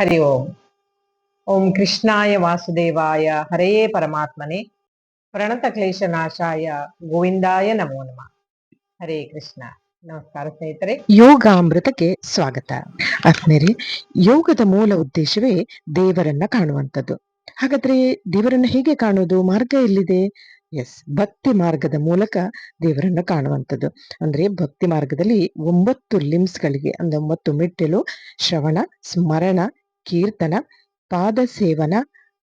ಹರಿ ಓಂ ಓಂ ಕೃಷ್ಣಾಯ ವಾಸುದೇವಾಯ ಹರೇ ಪರಮಾತ್ಮನೇ ಪ್ರಣತ ಕ್ಲೇಶ ನಾಶಾಯ ಗೋವಿಂದಾಯ ನಮೋ ನಮಃ ಹರೇ ಕೃಷ್ಣ ನಮಸ್ಕಾರ ಸ್ನೇಹಿತರೆ। ಯೋಗಾಮೃತಕ್ಕೆ ಸ್ವಾಗತ। ಆತ್ಮೇರಿ ಯೋಗದ ಮೂಲ ಉದ್ದೇಶವೇ ದೇವರನ್ನ ಕಾಣುವಂಥದ್ದು. ಹಾಗಾದ್ರೆ ದೇವರನ್ನ ಹೇಗೆ ಕಾಣುವುದು ಮಾರ್ಗ ಎಲ್ಲಿದೆ? ಎಸ್ ಭಕ್ತಿ ಮಾರ್ಗದ ಮೂಲಕ ದೇವರನ್ನ ಕಾಣುವಂಥದ್ದು. ಅಂದ್ರೆ ಭಕ್ತಿ ಮಾರ್ಗದಲ್ಲಿ ಒಂಬತ್ತು ಲಿಮ್ಸ್ ಗಳಿಗೆ, ಅಂದ್ರೆ ಒಂಬತ್ತು ಮೆಟ್ಟಿಲು, ಶ್ರವಣ, ಸ್ಮರಣ ಕೀರ್ತನ, ಪಾದಸೇವನ,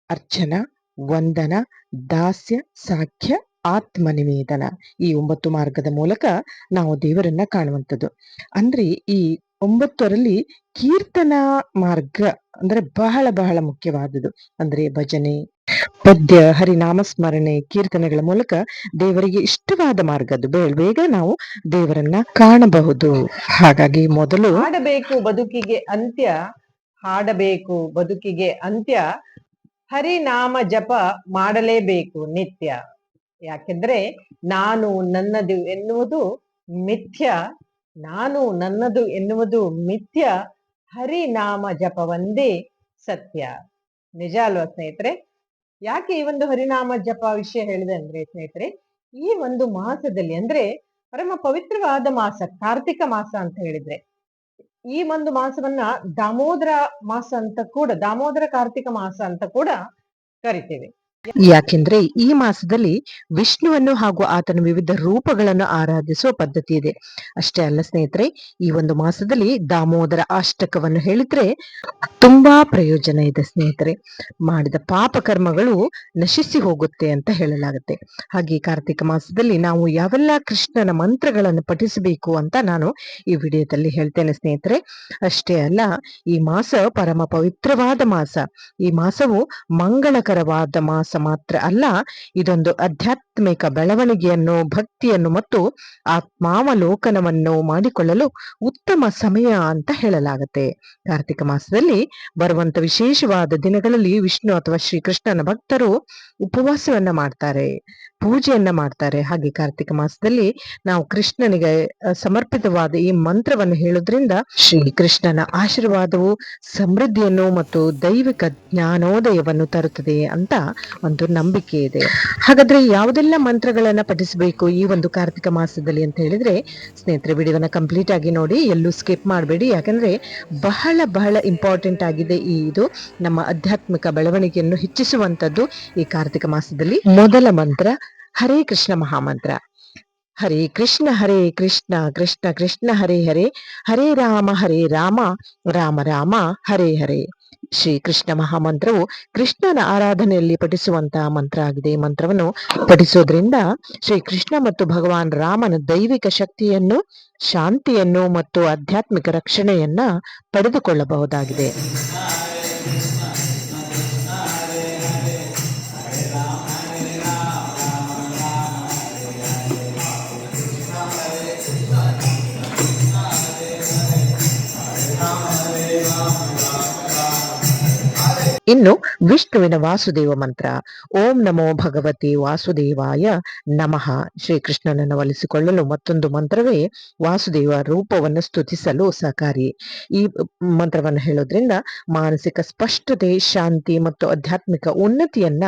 ಅರ್ಚನ, ವಂದನ, ದಾಸ್ಯ, ಸಾಖ್ಯ ಆತ್ಮ ನಿವೇದನ ಈ ಒಂಬತ್ತು ಮಾರ್ಗದ ಮೂಲಕ ನಾವು ದೇವರನ್ನ ಕಾಣುವಂಥದ್ದು. ಅಂದ್ರೆ ಈ ಒಂಬತ್ತರಲ್ಲಿ ಕೀರ್ತನ ಮಾರ್ಗ ಅಂದ್ರೆ ಬಹಳ ಬಹಳ ಮುಖ್ಯವಾದದ್ದು. ಅಂದ್ರೆ ಭಜನೆ, ಪದ್ಯ ಹರಿನಾಮ ಸ್ಮರಣೆ ಕೀರ್ತನೆಗಳ ಮೂಲಕ ದೇವರಿಗೆ ಇಷ್ಟವಾದ ಮಾರ್ಗ ಅದು ಬೇಗ ನಾವು ದೇವರನ್ನ ಕಾಣಬಹುದು. ಹಾಗಾಗಿ ಮೊದಲು ಮಾಡಬೇಕು ಬದುಕಿಗೆ ಅಂತ್ಯ ಹಾಡಬೇಕು, ಬದುಕಿಗೆ ಅಂತ್ಯ ಹರಿನಾಮ ಜಪ ಮಾಡಲೇಬೇಕು ನಿತ್ಯ. ಯಾಕೆಂದ್ರೆ ನಾನು ನನ್ನದು ಎನ್ನುವುದು ಮಿಥ್ಯ, ನಾನು ನನ್ನದು ಎನ್ನುವುದು ಮಿಥ್ಯ, ಹರಿನಾಮ ಜಪವೊಂದೇ ಸತ್ಯ. ನಿಜ ಅಲ್ವಾ ಸ್ನೇಹಿತರೆ? ಯಾಕೆ ಈ ಒಂದು ಹರಿನಾಮ ಜಪ ವಿಷಯ ಹೇಳಿದೆ ಅಂದ್ರೆ ಸ್ನೇಹಿತರೆ, ಈ ಒಂದು ಮಾಸದಲ್ಲಿ ಅಂದ್ರೆ ಪರಮ ಪವಿತ್ರವಾದ ಮಾಸ, ಕಾರ್ತಿಕ ಮಾಸ ಅಂತ ಹೇಳಿದ್ರೆ ಈ ಒಂದು ಮಾಸವನ್ನ ದಾಮೋದರ ಮಾಸ ಅಂತ ಕೂಡ ದಾಮೋದರ ಕಾರ್ತಿಕ ಮಾಸ ಅಂತ ಕೂಡ ಕರಿತೇವೆ. ಯಾಕೆಂದ್ರೆ ಈ ಮಾಸದಲ್ಲಿ ವಿಷ್ಣುವನ್ನು ಹಾಗೂ ಆತನ ವಿವಿಧ ರೂಪಗಳನ್ನು ಆರಾಧಿಸುವ ಪದ್ಧತಿ ಇದೆ. ಅಷ್ಟೇ ಅಲ್ಲ ಸ್ನೇಹಿತರೆ, ಈ ಒಂದು ಮಾಸದಲ್ಲಿ ದಾಮೋದರ ಅಷ್ಟಕವನ್ನು ಹೇಳಿದ್ರೆ ತುಂಬಾ ಪ್ರಯೋಜನ ಇದೆ ಸ್ನೇಹಿತರೆ. ಮಾಡಿದ ಪಾಪ ಕರ್ಮಗಳು ನಶಿಸಿ ಹೋಗುತ್ತೆ ಅಂತ ಹೇಳಲಾಗುತ್ತೆ. ಹಾಗೆ ಕಾರ್ತಿಕ ಮಾಸದಲ್ಲಿ ನಾವು ಯಾವೆಲ್ಲ ಕೃಷ್ಣನ ಮಂತ್ರಗಳನ್ನು ಪಠಿಸಬೇಕು ಅಂತ ನಾನು ಈ ವಿಡಿಯೋದಲ್ಲಿ ಹೇಳ್ತೇನೆ ಸ್ನೇಹಿತರೆ. ಅಷ್ಟೇ ಅಲ್ಲ, ಈ ಮಾಸ ಪರಮ ಪವಿತ್ರವಾದ ಮಾಸ. ಈ ಮಾಸವು ಮಂಗಳಕರವಾದ ಮಾಸ ಮಾತ್ರ ಅಲ್ಲ, ಇದೊಂದು ಆಧ್ಯಾತ್ಮಿಕ ಬೆಳವಣಿಗೆಯನ್ನು, ಭಕ್ತಿಯನ್ನು ಮತ್ತು ಆತ್ಮಾವಲೋಕನವನ್ನು ಮಾಡಿಕೊಳ್ಳಲು ಉತ್ತಮ ಸಮಯ ಅಂತ ಹೇಳಲಾಗುತ್ತೆ. ಕಾರ್ತಿಕ ಮಾಸದಲ್ಲಿ ಬರುವಂತ ವಿಶೇಷವಾದ ದಿನಗಳಲ್ಲಿ ವಿಷ್ಣು ಅಥವಾ ಶ್ರೀಕೃಷ್ಣನ ಭಕ್ತರು ಉಪವಾಸವನ್ನ ಮಾಡ್ತಾರೆ. ಪೂಜೆಯನ್ನ ಮಾಡ್ತಾರೆ. ಹಾಗೆ ಕಾರ್ತಿಕ ಮಾಸದಲ್ಲಿ ನಾವು ಕೃಷ್ಣನಿಗೆ ಸಮರ್ಪಿತವಾದ ಈ ಮಂತ್ರವನ್ನು ಹೇಳೋದ್ರಿಂದ ಶ್ರೀ ಕೃಷ್ಣನ ಆಶೀರ್ವಾದವು ಸಮೃದ್ಧಿಯನ್ನು ಮತ್ತು ದೈವಿಕ ಜ್ಞಾನೋದಯವನ್ನು ತರುತ್ತದೆ ಅಂತ ಒಂದು ನಂಬಿಕೆ ಇದೆ. ಹಾಗಾದ್ರೆ ಯಾವುದೆಲ್ಲ ಮಂತ್ರಗಳನ್ನ ಪಠಿಸಬೇಕು ಈ ಒಂದು ಕಾರ್ತಿಕ ಮಾಸದಲ್ಲಿ ಅಂತ ಹೇಳಿದ್ರೆ ಸ್ನೇಹಿತರೆ ವಿಡಿಯೋನ ಕಂಪ್ಲೀಟ್ ಆಗಿ ನೋಡಿ ಎಲ್ಲೂ ಸ್ಕಿಪ್ ಮಾಡಬೇಡಿ. ಯಾಕಂದ್ರೆ ಬಹಳ ಬಹಳ ಇಂಪಾರ್ಟೆಂಟ್ ಆಗಿದೆ ಈ ಇದು. ನಮ್ಮ ಆಧ್ಯಾತ್ಮಿಕ ಬೆಳವಣಿಗೆಯನ್ನು ಹೆಚ್ಚಿಸುವಂತದ್ದು ಈ ಕಾರ್ತಿಕ ಮಾಸದಲ್ಲಿ. ಮೊದಲ ಮಂತ್ರ ಹರೇ ಕೃಷ್ಣ ಮಹಾಮಂತ್ರ. ಹರೇ ಕೃಷ್ಣ ಹರೇ ಕೃಷ್ಣ ಕೃಷ್ಣ ಕೃಷ್ಣ, ಹರೇ ಹರೇ ಹರೇ ರಾಮ ಹರೇ ರಾಮ ರಾಮ ರಾಮ, ಹರೇ ಹರೇ. ಶ್ರೀ ಕೃಷ್ಣ ಮಹಾಮಂತ್ರವು ಕೃಷ್ಣನ ಆರಾಧನೆಯಲ್ಲಿ ಪಠಿಸುವಂತಹ ಮಂತ್ರ ಆಗಿದೆ. ಮಂತ್ರವನ್ನು ಪಠಿಸೋದ್ರಿಂದ ಶ್ರೀ ಕೃಷ್ಣ ಮತ್ತು ಭಗವಾನ್ ರಾಮನ ದೈವಿಕ ಶಕ್ತಿಯನ್ನು, ಶಾಂತಿಯನ್ನು ಮತ್ತು ಆಧ್ಯಾತ್ಮಿಕ ರಕ್ಷಣೆಯನ್ನ ಪಡೆದುಕೊಳ್ಳಬಹುದಾಗಿದೆ. ಇನ್ನು ವಿಷ್ಣುವಿನ ವಾಸುದೇವ ಮಂತ್ರ. ಓಂ ನಮೋ ಭಗವತಿ ವಾಸುದೇವಾಯ ನಮಃ. ಶ್ರೀಕೃಷ್ಣನನ್ನು ಒಲಿಸಿಕೊಳ್ಳಲು ಮತ್ತೊಂದು ಮಂತ್ರವೇ ವಾಸುದೇವ ರೂಪವನ್ನು ಸ್ತುತಿಸಲು ಸಹಕಾರಿ. ಈ ಮಂತ್ರವನ್ನು ಹೇಳೋದ್ರಿಂದ ಮಾನಸಿಕ ಸ್ಪಷ್ಟತೆ, ಶಾಂತಿ ಮತ್ತು ಆಧ್ಯಾತ್ಮಿಕ ಉನ್ನತಿಯನ್ನ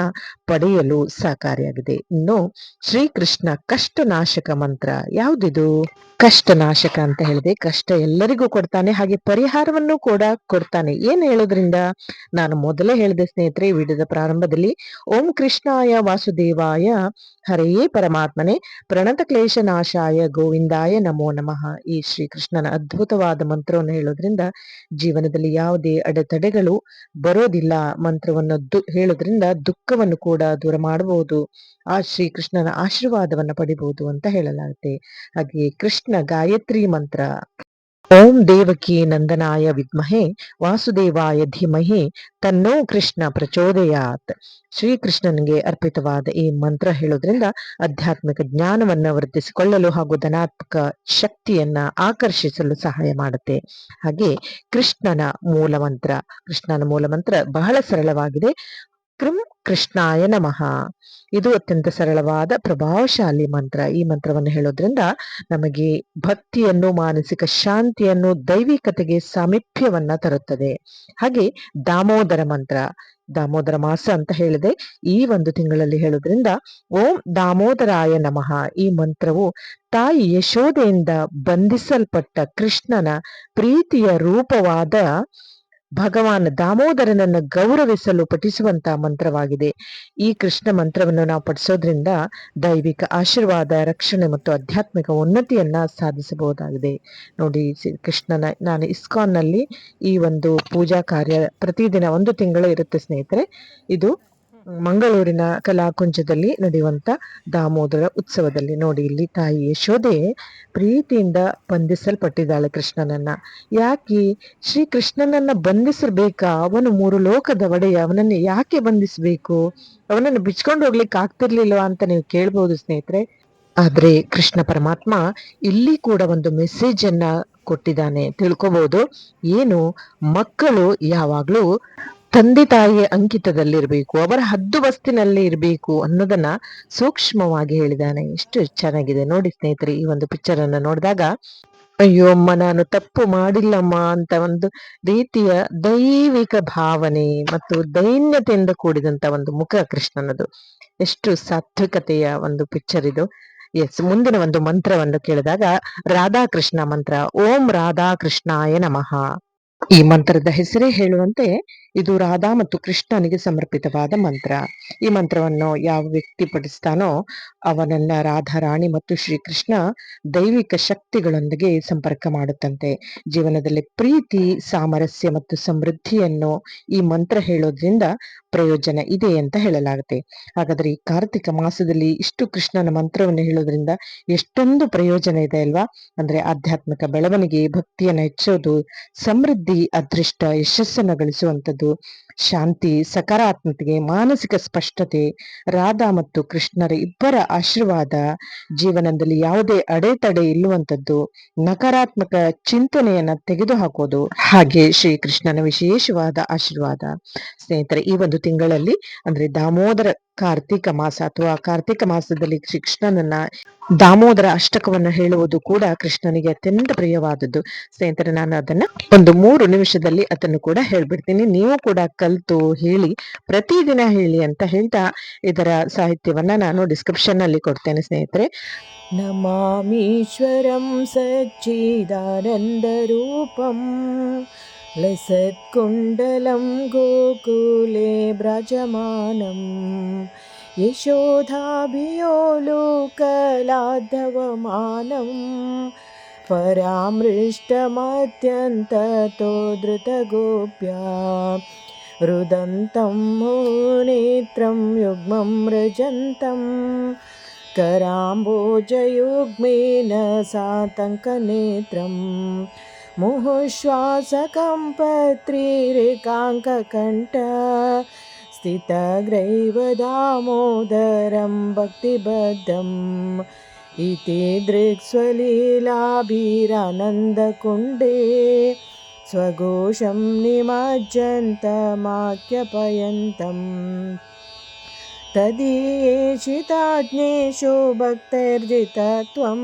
ಪಡೆಯಲು ಸಹಕಾರಿಯಾಗಿದೆ. ಇನ್ನು ಶ್ರೀಕೃಷ್ಣ ಕಷ್ಟನಾಶಕ ಮಂತ್ರ ಯಾವುದಿದು? ಕಷ್ಟನಾಶಕ ಅಂತ ಹೇಳಿದೆ ಕಷ್ಟ ಎಲ್ಲರಿಗೂ ಕೊಡ್ತಾನೆ, ಹಾಗೆ ಪರಿಹಾರವನ್ನು ಕೂಡ ಕೊಡ್ತಾನೆ. ಏನ್ ಹೇಳೋದ್ರಿಂದ? ನಾನು ಮೊದಲೇ ಹೇಳಿದೆ, ಸ್ನೇಹಿತರೆ ವಿಡಿಯೋದ ಪ್ರಾರಂಭದಲ್ಲಿ, ಓಂ ಕೃಷ್ಣಾಯ ವಾಸುದೇವಾಯ, ಹರೆಯೇ ಪರಮಾತ್ಮನೆ, ಪ್ರಣತ ಕ್ಲೇಶ ನಾಶಾಯ, ಗೋವಿಂದಾಯ ನಮೋ ನಮಃ. ಈ ಶ್ರೀಕೃಷ್ಣನ ಅದ್ಭುತವಾದ ಮಂತ್ರವನ್ನು ಹೇಳೋದ್ರಿಂದ ಜೀವನದಲ್ಲಿ ಯಾವುದೇ ಅಡೆತಡೆಗಳು ಬರೋದಿಲ್ಲ. ಮಂತ್ರವನ್ನು ಹೇಳೋದ್ರಿಂದ ದುಃಖವನ್ನು ಕೂಡ ದೂರ ಮಾಡಬಹುದು. ಆ ಶ್ರೀಕೃಷ್ಣನ ಆಶೀರ್ವಾದವನ್ನು ಪಡಿಬಹುದು ಅಂತ ಹೇಳಲಾಗುತ್ತೆ. ಹಾಗೆಯೇ ಕೃಷ್ಣ ಗಾಯತ್ರಿ ಮಂತ್ರ. ಓಂ ದೇವಕಿ ನಂದನಾಯ ವಿದ್ಮಹೆ, ವಾಸುದೇವಾಯ ಧೀಮಹಿ, ತನ್ನೋ ಕೃಷ್ಣ ಪ್ರಚೋದಯಾತ್. ಶ್ರೀಕೃಷ್ಣನಿಗೆ ಅರ್ಪಿತವಾದ ಈ ಮಂತ್ರ ಹೇಳೋದ್ರಿಂದ ಆಧ್ಯಾತ್ಮಿಕ ಜ್ಞಾನವನ್ನು ವೃದ್ಧಿಸಿಕೊಳ್ಳಲು ಹಾಗೂ ಧನಾತ್ಮಕ ಶಕ್ತಿಯನ್ನ ಆಕರ್ಷಿಸಲು ಸಹಾಯ ಮಾಡುತ್ತೆ. ಹಾಗೆ ಕೃಷ್ಣನ ಮೂಲ ಮಂತ್ರ, ಕೃಷ್ಣನ ಮೂಲ ಮಂತ್ರ ಬಹಳ ಸರಳವಾಗಿದೆ. ಕೃಂ ಕೃಷ್ಣಾಯ ನಮಃ. ಇದು ಅತ್ಯಂತ ಸರಳವಾದ ಪ್ರಭಾವಶಾಲಿ ಮಂತ್ರ. ಈ ಮಂತ್ರವನ್ನು ಹೇಳೋದ್ರಿಂದ ನಮಗೆ ಭಕ್ತಿಯನ್ನು, ಮಾನಸಿಕ ಶಾಂತಿಯನ್ನು, ದೈವಿಕತೆಗೆ ಸಾಮೀಪ್ಯವನ್ನ ತರುತ್ತದೆ. ಹಾಗೆ ದಾಮೋದರ ಮಂತ್ರ, ದಾಮೋದರ ಮಾಸ ಅಂತ ಹೇಳಿದೆ. ಈ ಒಂದು ತಿಂಗಳಲ್ಲಿ ಹೇಳೋದ್ರಿಂದ ಓಂ ದಾಮೋದರಾಯ ನಮಃ. ಈ ಮಂತ್ರವು ತಾಯಿ ಯಶೋದೆಯಿಂದ ಬಂಧಿಸಲ್ಪಟ್ಟ ಕೃಷ್ಣನ ಪ್ರೀತಿಯ ರೂಪವಾದ ಭಗವಾನ್ ದಾಮೋದರನನ್ನು ಗೌರವಿಸಲು ಪಠಿಸುವಂತಹ ಮಂತ್ರವಾಗಿದೆ. ಈ ಕೃಷ್ಣ ಮಂತ್ರವನ್ನು ನಾವು ಪಠಿಸೋದ್ರಿಂದ ದೈವಿಕ ಆಶೀರ್ವಾದ, ರಕ್ಷಣೆ ಮತ್ತು ಆಧ್ಯಾತ್ಮಿಕ ಉನ್ನತಿಯನ್ನ ಸಾಧಿಸಬಹುದಾಗಿದೆ. ನೋಡಿ ಕೃಷ್ಣನ ನಾನು ಇಸ್ಕಾನ್ನಲ್ಲಿ ಈ ಒಂದು ಪೂಜಾ ಕಾರ್ಯ ಪ್ರತಿದಿನ ಒಂದು ತಿಂಗಳು ಇರುತ್ತೆ ಸ್ನೇಹಿತರೆ. ಇದು ಮಂಗಳೂರಿನ ಕಲಾಕುಂಜದಲ್ಲಿ ನಡೆಯುವಂತ ದಾಮೋದರ ಉತ್ಸವದಲ್ಲಿ ನೋಡಿ ಇಲ್ಲಿ ತಾಯಿ ಯಶೋದೆ ಪ್ರೀತಿಯಿಂದ ಬಂಧಿಸಲ್ಪಟ್ಟಿದ್ದಾಳೆ ಕೃಷ್ಣನನ್ನ. ಯಾಕೆ? ಶ್ರೀ ಕೃಷ್ಣನನ್ನ ಬಂಧಿಸಬೇಕಾ? ಅವನು ಮೂರು ಲೋಕದ ಒಡೆಯ, ಅವನನ್ನು ಯಾಕೆ ಬಂಧಿಸಬೇಕು? ಅವನನ್ನು ಬಿಚ್ಕೊಂಡು ಹೋಗ್ಲಿಕ್ಕೆ ಆಗ್ತಿರ್ಲಿಲ್ವಾ ಅಂತ ನೀವು ಕೇಳ್ಬೋದು ಸ್ನೇಹಿತರೆ. ಆದ್ರೆ ಕೃಷ್ಣ ಪರಮಾತ್ಮ ಇಲ್ಲಿ ಕೂಡ ಒಂದು ಮೆಸೇಜ್ ಅನ್ನ ಕೊಟ್ಟಿದ್ದಾನೆ. ತಿಳ್ಕೊಬಹುದು ಏನು? ಮಕ್ಕಳು ಯಾವಾಗ್ಲೂ ತಂದೆ ತಾಯಿಯ ಅಂಕಿತದಲ್ಲಿರಬೇಕು, ಅವರ ಹದ್ದು ಹದ್ದುಬಸ್ತಿನಲ್ಲಿ ಇರಬೇಕು ಅನ್ನೋದನ್ನ ಸೂಕ್ಷ್ಮವಾಗಿ ಹೇಳಿದಾನೆ. ಎಷ್ಟು ಚೆನ್ನಾಗಿದೆ. ನೋಡಿ ಸ್ನೇಹಿತರೆ, ಈ ಒಂದು ಪಿಕ್ಚರ್ ಅನ್ನ ನೋಡಿದಾಗ, ಅಯ್ಯೋ ಅಮ್ಮ, ನಾನು ತಪ್ಪು ಮಾಡಿಲ್ಲಮ್ಮ ಅಂತ ಒಂದು ರೀತಿಯ ದೈವಿಕ ಭಾವನೆ ಮತ್ತು ದೈನ್ಯತೆಯಿಂದ ಕೂಡಿದಂತ ಒಂದು ಮುಖ ಕೃಷ್ಣನದು. ಎಷ್ಟು ಸಾತ್ವಿಕತೆಯ ಒಂದು ಪಿಕ್ಚರ್ ಇದು. ಎಸ್ ಮುಂದಿನ ಒಂದು ಮಂತ್ರವನ್ನು ಕೇಳಿದಾಗ, ರಾಧಾಕೃಷ್ಣ ಮಂತ್ರ, ಓಂ ರಾಧಾಕೃಷ್ಣಾಯ ನಮಃ. ಈ ಮಂತ್ರದ ಹೆಸರೇ ಹೇಳುವಂತೆ ಇದು ರಾಧಾ ಮತ್ತು ಕೃಷ್ಣನಿಗೆ ಸಮರ್ಪಿತವಾದ ಮಂತ್ರ. ಈ ಮಂತ್ರವನ್ನು ಯಾವ ವ್ಯಕ್ತಿ ಪಡಿಸ್ತಾನೋ ಅವನನ್ನ ರಾಧಾ, ರಾಣಿ ಮತ್ತು ಶ್ರೀಕೃಷ್ಣ ದೈವಿಕ ಶಕ್ತಿಗಳೊಂದಿಗೆ ಸಂಪರ್ಕ ಮಾಡುತ್ತಂತೆ. ಜೀವನದಲ್ಲಿ ಪ್ರೀತಿ, ಸಾಮರಸ್ಯ ಮತ್ತು ಸಮೃದ್ಧಿಯನ್ನು ಈ ಮಂತ್ರ ಹೇಳೋದ್ರಿಂದ ಪ್ರಯೋಜನ ಇದೆ ಅಂತ ಹೇಳಲಾಗುತ್ತೆ. ಹಾಗಾದ್ರೆ ಈ ಕಾರ್ತಿಕ ಮಾಸದಲ್ಲಿ ಇಷ್ಟು ಕೃಷ್ಣನ ಮಂತ್ರವನ್ನು ಹೇಳೋದ್ರಿಂದ ಎಷ್ಟೊಂದು ಪ್ರಯೋಜನ ಇದೆ ಅಲ್ವಾ? ಅಂದ್ರೆ ಆಧ್ಯಾತ್ಮಿಕ ಬೆಳವಣಿಗೆ, ಭಕ್ತಿಯನ್ನು ಹೆಚ್ಚೋದು, ಸಮೃದ್ಧಿ, ಅದೃಷ್ಟ, ಯಶಸ್ಸನ್ನು ಗಳಿಸುವಂಥದ್ದು ಶಾಂತಿ ಸಕಾರಾತ್ಮಕತೆ ಮಾನಸಿಕ ಸ್ಪಷ್ಟತೆ, ರಾಧಾ ಮತ್ತು ಕೃಷ್ಣರ ಇಬ್ಬರ ಆಶೀರ್ವಾದ, ಜೀವನದಲ್ಲಿ ಯಾವುದೇ ಅಡೆತಡೆ ಇಲ್ಲುವಂಥದ್ದು, ನಕಾರಾತ್ಮಕ ಚಿಂತನೆಯನ್ನ ತೆಗೆದುಹಾಕೋದು. ಹಾಗೆ ಶ್ರೀಕೃಷ್ಣನ ವಿಶೇಷವಾದ ಆಶೀರ್ವಾದ. ಸ್ನೇಹಿತರೆ, ಈ ಒಂದು ತಿಂಗಳಲ್ಲಿ ಅಂದ್ರೆ ದಾಮೋದರ ಕಾರ್ತಿಕ ಮಾಸ ಅಥವಾ ಕಾರ್ತಿಕ ಮಾಸದಲ್ಲಿ ಶ್ರೀಕೃಷ್ಣನನ್ನ ದಾಮೋದರ ಅಷ್ಟಕವನ್ನ ಹೇಳುವುದು ಕೂಡ ಕೃಷ್ಣನಿಗೆ ಅತ್ಯಂತ ಪ್ರಿಯವಾದದ್ದು. ಸ್ನೇಹಿತರೆ, ನಾನು ಅದನ್ನ ಒಂದು ಮೂರು ನಿಮಿಷದಲ್ಲಿ ಅದನ್ನು ಕೂಡ ಹೇಳ್ಬಿಡ್ತೀನಿ. ನೀವು ಕೂಡ ಕಲ್ತು ಹೇಳಿ, ಪ್ರತಿದಿನ ಹೇಳಿ ಅಂತ ಹೇಳ್ತಾ ಇದರ ಸಾಹಿತ್ಯವನ್ನ ನಾನು ಡಿಸ್ಕ್ರಿಪ್ಷನ್ ಅಲ್ಲಿ ಕೊಡ್ತೇನೆ ಸ್ನೇಹಿತರೆ. ನಮಾಮೀಶ್ವರಂ ಸಚ್ಚಿದಾನಂದ ರೂಪಂ ಲಸತ್ಕುಂಡಲಂ ಗೋಕುಲೇ ಬ್ರಜಮಾನಂ यशोधाभियोलोकलाद्धवमानं परामृष्टमत्यन्ततो धृतगोप्या रुदन्तं मुनेत्रं युग्मं रजन्तम् कराम्बोजयुग्मेन सातङ्कनेत्रं मुहुश्वासकं पत्रीरेकाङ्ककण्ठ स्थितग्रैव दामोदरं भक्तिबद्धम्। इति दृक्स्वलीलाभिरानन्दकुण्डे स्वघोषं निमज्जन्तमाख्यपयन्तम्। तदीयेषिताज्ञेषु भक्तैर्जितत्वं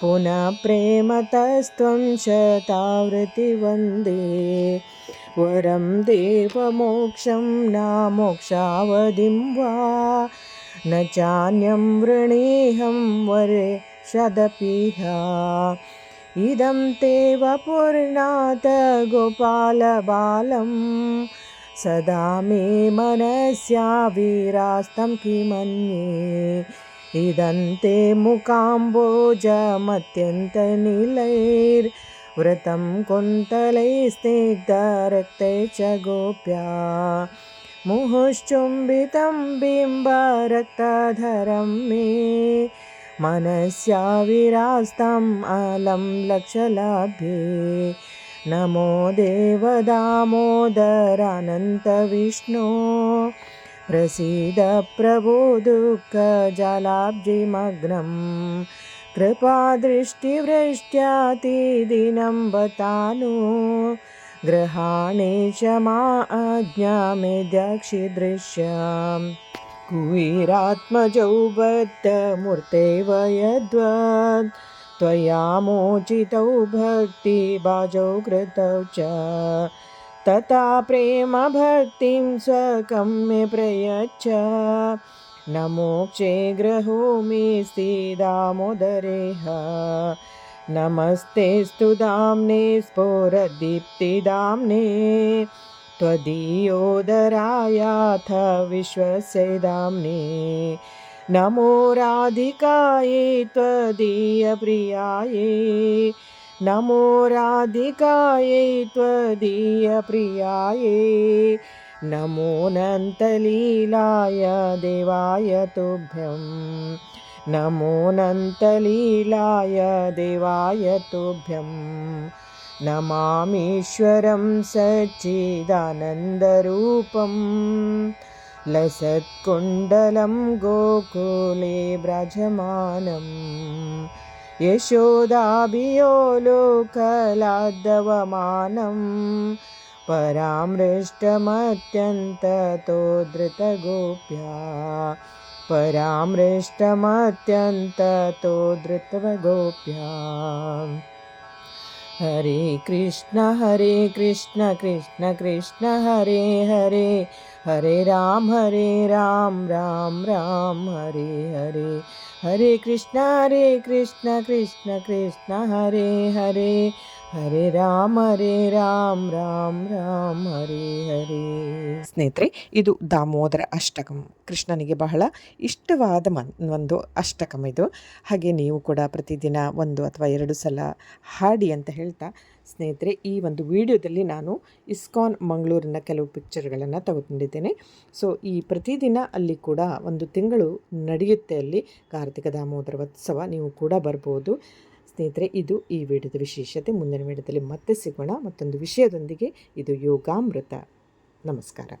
पुनः प्रेमतस्त्वं शतावृति वन्दे वरं देवमोक्षं न मोक्षावधिं वा? न चान्यं वृणेऽहं वरे शदपिह इदं ते वपुर्नाथ गोपालबालम् सदा मे मनस्याविरास्तं किमन्ये। इदन्ते मुकाम्बोजमत्यन्तनिलैर्व्रतं कुन्तलैस्निग्धरक्तै च गोप्या। मुहुश्चुम्बितं बिम्बरक्तधरं मे। मनस्याविरास्तम् अलं लक्षलाभ्ये नमो देवदामोदरानन्तविष्णो प्रसीद प्रभो दुःखजलाब्जिमग्नं कृपादृष्टिवृष्ट्यातिदिनं बतानु गृहाणे च मा आज्ञामेद्यक्षिदृश्यम् कुवीरात्मजौ बद्धमूर्तेव यद्वत् त्वया मोचितौ भक्तिबाजौ कृतौ च। तथा प्रेमभक्तिं स्वकं मे प्रयच्छ। न मोक्षे ग्रहोमि दामोदरेह। नमस्तेऽस्तु दाम्ने स्फोरदीप्तिदाम्ने। त्वदीयोदरायाथ विश्वस्य दाम्ने नमो राधिकायै त्वदीयप्रियायै। नमो राधिकायै त्वदीयप्रियायै। नमोऽनन्तलीलाय देवाय तुभ्यं। नमोऽनन्तलीलाय देवाय तुभ्यं। नमामीश्वरं सच्चिदानन्दरूपं। लसत्कुण्डलं गोकुले व्रजमानम् यशोदाभियो लोकलाद्दवमानं परामृष्टमत्यन्ततो धृतगोप्या परामृष्टमत्यन्ततो धृतगोप्या हरे कृष्ण हरे कृष्ण कृष्ण कृष्ण, हरे हरे। हरे राम हरे राम राम राम, हरे हरे। हरे कृष्ण हरे कृष्ण कृष्ण कृष्ण, हरे हरे। ಹರೇ ರಾಮ, ಹರೇ ರಾಮ್ ರಾಮ್ ರಾಮ್, ಹರೇ ಹರೇ. ಸ್ನೇಹಿತರೆ, ಇದು ದಾಮೋದರ ಅಷ್ಟಕಂ. ಕೃಷ್ಣನಿಗೆ ಬಹಳ ಇಷ್ಟವಾದ ಮನ್, ಒಂದು ಅಷ್ಟಕಂ ಇದು. ಹಾಗೆ ನೀವು ಕೂಡ ಪ್ರತಿದಿನ ಒಂದು ಅಥವಾ ಎರಡು ಸಲ ಹಾಡಿ ಅಂತ ಹೇಳ್ತಾ, ಸ್ನೇಹಿತರೆ, ಈ ಒಂದು ವಿಡಿಯೋದಲ್ಲಿ ನಾನು ಇಸ್ಕಾನ್, ಮಂಗಳೂರಿನ ಕೆಲವು ಪಿಕ್ಚರ್ಗಳನ್ನು ತಗೊಂಡಿದ್ದೇನೆ ಸೊ ಈ ಪ್ರತಿದಿನ ಅಲ್ಲಿ ಕೂಡ ಒಂದು ತಿಂಗಳು ನಡೆಯುತ್ತೆ ಅಲ್ಲಿ ಕಾರ್ತಿಕ ದಾಮೋದರ ಉತ್ಸವ. ನೀವು ಕೂಡ ಬರ್ಬೋದು. ಸ್ನೇಹಿತರೆ ಇದು ಈ ವಿಡಿಯೋದ ವಿಶೇಷತೆ. ಮುಂದಿನ ವಿಡಿಯೋದಲ್ಲಿ ಮತ್ತೆ ಸಿಗೋಣ. ಮತ್ತೊಂದು ವಿಷಯದೊಂದಿಗೆ ಇದು ಯೋಗಾಮೃತ. ನಮಸ್ಕಾರ.